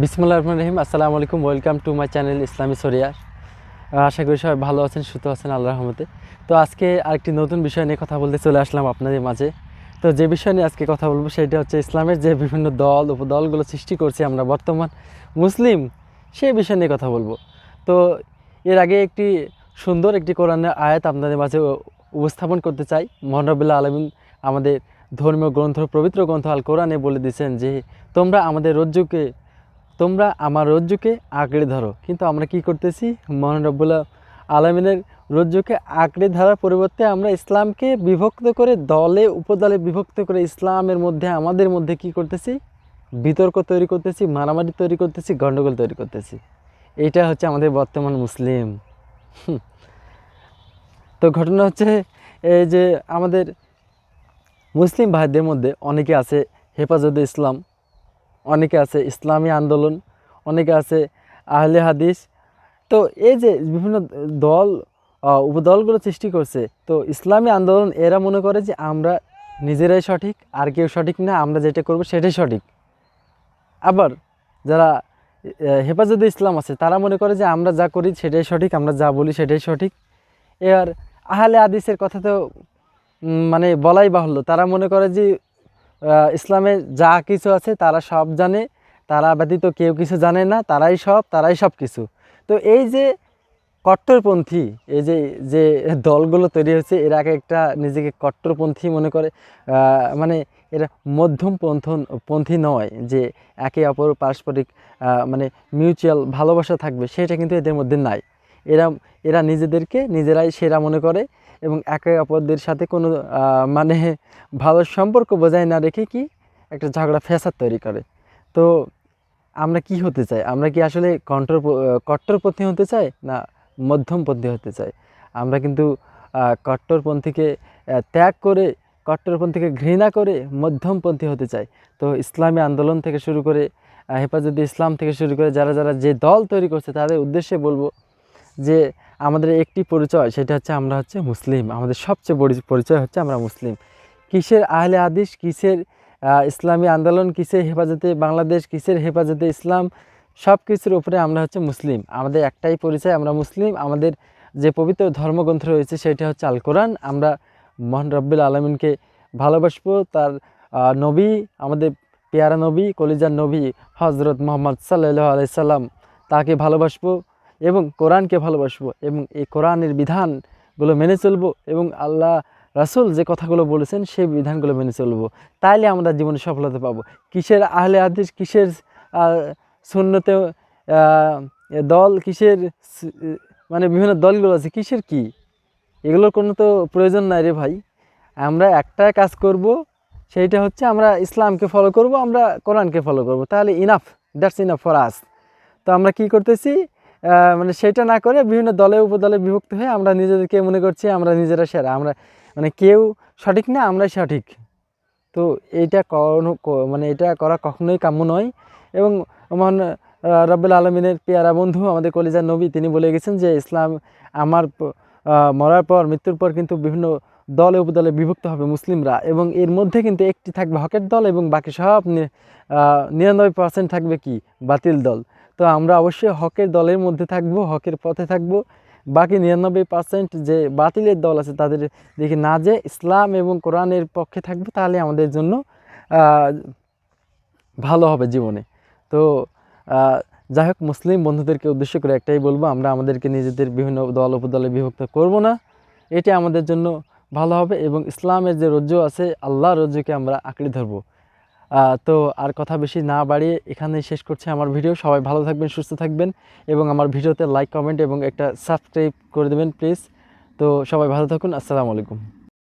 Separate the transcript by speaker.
Speaker 1: বিসমুল্লাহ রহমান রহিম। আসসালামু আলাইকুম, ওয়েলকাম টু মাই চ্যানেল ইসলামী সরিয়ার আশা করি সবাই ভালো আছেন, সুস্থ আছেন আল্লাহ রহমতে। তো আজকে আরেকটি নতুন বিষয় নিয়ে কথা বলতে চলে আসলাম আপনাদের মাঝে। তো যে বিষয় নিয়ে আজকে কথা বলব সেটা হচ্ছে ইসলামের যে বিভিন্ন দল, উপদলগুলো সৃষ্টি করছি আমরা বর্তমান মুসলিম সেই বিষয় নিয়ে কথা বলব। তো এর আগে একটি সুন্দর একটি কোরআনের আয়াত আপনাদের মাঝে উপস্থাপন করতে চাই। মহানবুল্লাহ আলমিন আমাদের ধর্মীয় গ্রন্থ, পবিত্র গ্রন্থ আল কোরআনে বলে দিয়েছেন যে, তোমরা আমাদের রজ্জুকে তোমরা আমার রজ্জুকে আঁকড়ে ধরো। কিন্তু আমরা কি করতেছি? মহানরবুল্লাহ আলমিনের রজ্জুকে আঁকড়ে ধরার পরিবর্তে আমরা ইসলামকে বিভক্ত করে দলে, উপদলে বিভক্ত করে ইসলামের মধ্যে, আমাদের মধ্যে কি করতেছি? বিতর্ক তৈরি করতেছি, মারামারি তৈরি করতেছি গণ্ডগোল তৈরি করতেছি। এটা হচ্ছে আমাদের বর্তমান মুসলিম। তো ঘটনা হচ্ছে এই যে আমাদের মুসলিম ভাইদের মধ্যে অনেকে আছে হেফাজতে ইসলাম। অনেকে আছে ইসলামী আন্দোলন, অনেকে আছে আহলে হাদিস। তো এই যে বিভিন্ন দল উপদলগুলো সৃষ্টি করছে, তো ইসলামী আন্দোলন এরা মনে করে যে আমরা নিজেরাই সঠিক, আর কেউ সঠিক না, আমরা যেটা করব সেটাই সঠিক। আবার যারা হেফাজতে ইসলাম আছে, তারা মনে করে যে আমরা যা করি সেটাই সঠিক, আমরা যা বলি সেটাই সঠিক। এবার আহলে হাদিসের কথা তো মানে বলাই বাহুল্য। তারা মনে করে যে ইসলামে যা কিছু আছে তারা সব জানে, তারা ব্যতীত কেউ কিছু জানে না, তারাই সব তারাই সব কিছু। তো এই যে কট্টরপন্থী, এই যে যে দলগুলো তৈরি হয়েছে, এরা এক একটা নিজেকে কট্টরপন্থী মনে করে। মানে এরা মধ্যম পন্থন, পন্থী নয় যে একে অপর পারস্পরিক মানে মিউচুয়াল ভালোবাসা থাকবে, সেটা কিন্তু এদের মধ্যে নাই। এরা এরা নিজেদেরকে নিজেরাই সেরা মনে করে এবং একে অপরদের সাথে কোনো মানে ভালো সম্পর্ক বজায় না রেখে কি একটা ঝগড়া, ফ্যাসাদ তৈরি করে। তো আমরা কি হতে চাই? আমরা কি আসলে কন্ট্রোর কট্টরপন্থী হতে চাই না মধ্যমপন্থী হতে চাই? আমরা কিন্তু কট্টরপন্থীকে ত্যাগ করে কট্টরপন্থীকে ঘৃণা করে মধ্যমপন্থী হতে চাই। তো ইসলামী আন্দোলন থেকে শুরু করে হেফাজতে ইসলাম থেকে শুরু করে যারা যারা যে দল তৈরি করছে তাদের উদ্দেশ্যে বলব যে আমাদের একটি পরিচয়, সেটা হচ্ছে আমরা হচ্ছে মুসলিম। আমাদের সবচেয়ে বড়, পরিচয় হচ্ছে আমরা মুসলিম। কিসের আহলে হাদিস, কিসের ইসলামী আন্দোলন, কিসের হেফাজতে বাংলাদেশ, কিসের হেফাজতে ইসলাম সব কিছুর উপরে আমরা হচ্ছে মুসলিম। আমাদের একটাই পরিচয়, আমরা মুসলিম। আমাদের যে পবিত্র ধর্মগ্রন্থ রয়েছে, সেটা হচ্ছে আল কোরআন আমরা মহান রব্বুল আলমিনকে ভালোবাসবো। তার নবী, আমাদের পেয়ারা নবী, কলিজার নবী হজরত মোহাম্মদ সাল্লাহ আলাইসাল্লাম তাকে ভালোবাসবো। এবং কোরআনকে ভালোবাসবো এবং এই কোরআনের বিধানগুলো মেনে চলবো এবং আল্লাহ রাসূল যে কথাগুলো বলেছেন সেই বিধানগুলো মেনে চলবো। তাইলে আমরা জীবনে সফলতা পাবো। কিসের আহলে আদিস কিসের শূন্যতে দল, কিসের মানে বিভিন্ন দলগুলো আছে, কিসের কি? এগুলোর কোনো তো প্রয়োজন নাই রে ভাই। আমরা একটা কাজ করব, সেইটা হচ্ছে আমরা ইসলামকে ফলো করব, আমরা কোরআনকে ফলো করব। তাহলে enough that's enough for us তো আমরা কি করতেছি? মানে সেটা না করে বিভিন্ন দলে, উপদলে বিভক্ত হয়ে আমরা নিজেদেরকে মনে করছি আমরা নিজেরা সেরা। আমরা মানে কেউ সঠিক না, আমরাই সঠিক। তো এইটা কোনো মানে এটা করা কখনোই কাম্য নয়। এবং মহান রব্বুল আলমিনের পেয়ারা বন্ধু আমাদের কলিজার নবী, তিনি বলে গেছেন যে, ইসলাম আমার মরার পর, মৃত্যুর পর কিন্তু বিভিন্ন দলে, উপদলে বিভক্ত হবে মুসলিমরা। এবং এর মধ্যে কিন্তু একটি থাকবে হকের দল এবং বাকি সব নিরানব্বই পার্সেন্ট থাকবে কি? বাতিল দল। তো আমরা অবশ্যই হকের দলের মধ্যে থাকব, হকের পথে থাকব। বাকি নিরানব্বই পার্সেন্ট যে বাতিলের দল আছে, তাদের দিকে না যে ইসলাম এবং কোরআনের পক্ষে থাকব, তাহলে আমাদের জন্য ভালো হবে জীবনে। তো যাই হোক, মুসলিম বন্ধুদেরকে উদ্দেশ্য করে একটাই বলব, আমরা আমাদেরকে নিজেদের বিভিন্ন দল, উপদলে বিভক্ত করব না। এটি আমাদের জন্য ভালো হবে এবং ইসলামের যে রজ্জু আছে, আল্লাহর রজ্জুকে আমরা আঁকড়ে ধরবো। তো আর কথা বেশি না বাড়িয়ে এখানেই শেষ করছে আমার ভিডিও। সবাই ভালো থাকবেন, সুস্থ থাকবেন এবং আমার ভিডিওতে লাইক কমেন্ট এবং একটা সাবস্ক্রাইব করে দেবেন প্লিজ তো সবাই ভালো থাকুন, আসসালামু আলাইকুম।